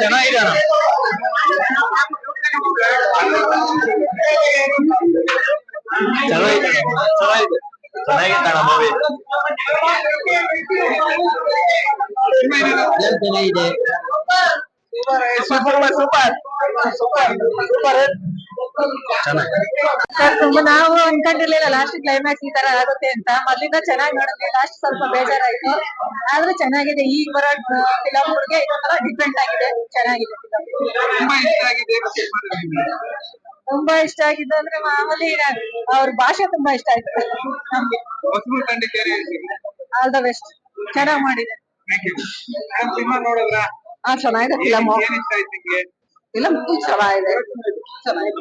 ಚೆನ್ನಾಗಿದೆ ಅಣ್ಣ ಚೆನ್ನಾಗಿದೆ ಚೆನ್ನಾಗಿದೆ ಚೆನ್ನಾಗಿದೆ ಅಣ್ಣ ಮೂವಿ ಚೆನ್ನಾಗಿದೆ ಸೂಪರ್ ಸೂಪರ್ ಸೂಪರ್ ಸೂಪರ್ ಚೆನ್ನಾಗಿ ಸರ್ ತುಂಬಾ ನಾವು ಅನ್ಕೊಂಡಿರ್ಲಿಲ್ಲ. ಲಾಸ್ಟ್ ಕ್ಲೈಮ್ಯಾಕ್ಸ್ ಈ ತರ ಆಗುತ್ತೆ ಅಂತ. ಮೊದ್ಲಿಂದ ಚೆನ್ನಾಗಿ ನೋಡಿದ್ವಿ. ಲಾಸ್ಟ್ ಸ್ವಲ್ಪ ಬೇಜಾರಾಯ್ತು. ಆದ್ರೆ ಚೆನ್ನಾಗಿದೆ. ಈಗ ಬರೋ ಫಿಲಮ್ಗಳಿಗೆ ಇದೊಂಥರ ಡಿಫ್ರೆಂಟ್ ಆಗಿದೆ. ಚೆನ್ನಾಗಿದೆ. ತುಂಬಾ ಇಷ್ಟ ಆಗಿದ್ದು ಅಂದ್ರೆ ಮಾಮೂಲಿ ಅವ್ರ ಭಾಷೆ ತುಂಬಾ ಇಷ್ಟ ಆಯ್ತು. ನಮ್ಗೆ. ಆಲ್ ದ ಬೆಸ್ಟ್ ಚೆನ್ನಾಗ್ ಮಾಡಿದೆ ಹಾ ಚೆನ್ನಾಗಿದೆ ಫಿಲಮ್ ಫಿಲಮ್ ಚೆನ್ನಾಗಿದೆ ಚೆನ್ನಾಗಿದೆ.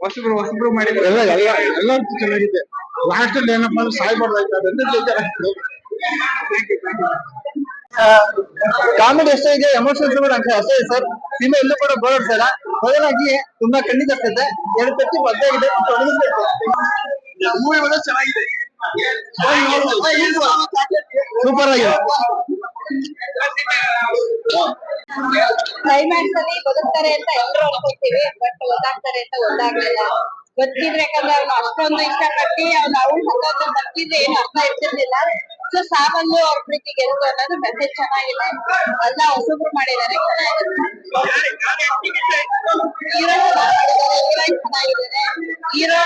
ಹೊಸಬ್ರು ಹೊಸಬ್ರು ಮಾಡಿದ್ರೆ ಎಲ್ಲ ಎಲ್ಲ ಎಲ್ಲರಿಗೂ ಚೆನ್ನಾಗಿದೆ. ಲಾಸ್ಟ್ ಅಲ್ಲಿ ಏನಪ್ಪಾ ಅಂದ್ರೆ ಸಾಯ್ಬಾರ್ದಾಯ್ತು ಕಾಮಿಡಿ ಎಷ್ಟೇ ಇದೆ ಎಮೋಷನ್ಸ್ ಕೂಡ ಅಷ್ಟೇ ಅಷ್ಟೇ ಸರ್ ಸಿನಿಮಾ ಎಲ್ಲೂ ಕೂಡ ಬೋರ್ ಸರ್ ಬದಲಾಗಿ ತುಂಬಾ ಖಂಡಿತ ಆಗ್ತದೆ ಎರಡು ಪಟ್ಟಿ ಬದ್ದಾಗಿದೆ ಮೂವಿ ಚೆನ್ನಾಗಿದೆ. ಸೂಪರ್ ಆಗಿದೆ. ಕ್ಲೈಮ್ಯಾಕ್ಸ್ ಅಲ್ಲಿ ಬದುಕ್ತಾರೆ ಅಂತ ಎಲ್ಲರೂ ಅನ್ಕೋತೀವಿ ಬಟ್ ಒದ್ದಾಗ್ತಾರೆ ಅಂತ ಒದ್ದಾಗ್ಲಿಲ್ಲ ಗೊತ್ತಿದ್ರೆ ಯಾಕಂದ್ರೆ ಅವ್ನು ಅಷ್ಟೊಂದು ಇಷ್ಟಪಟ್ಟು ಅವ್ನ ಅವ್ನು ಸತ್ತೋದು ಬರ್ತಿದ್ರೆ ಏನು ಅರ್ಥ ಇರ್ತಿರ್ಲಿಲ್ಲ. ಸೊ ಸಾಮಾನ್ಯ ಅವ್ರ ಪ್ರೀತಿ ಗೆಲ್ತು ಅನ್ನೋದು ಮೆಸೇಜ್ ಚೆನ್ನಾಗಿದೆ. ಅಲ್ಲ ಹೊಸಬ್ರು ಮಾಡಿದ್ದಾರೆ. ಹೀರೋ ಚೆನ್ನಾಗಿದ್ದಾರೆ ಹೀರೋ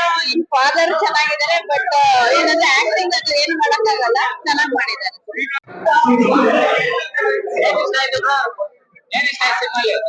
ಫಾದರ್ ಚೆನ್ನಾಗಿದ್ದಾರೆ ಬಟ್ ಏನಂದ್ರೆ ಆಕ್ಟಿಂಗ್ ಅದು ಏನು ಮಾಡಕ್ಕಾಗಲ್ಲ, ಚೆನ್ನಾಗಿ ಮಾಡಿದ್ದಾರೆ. నేను ఇస్తాను సిగ్నల్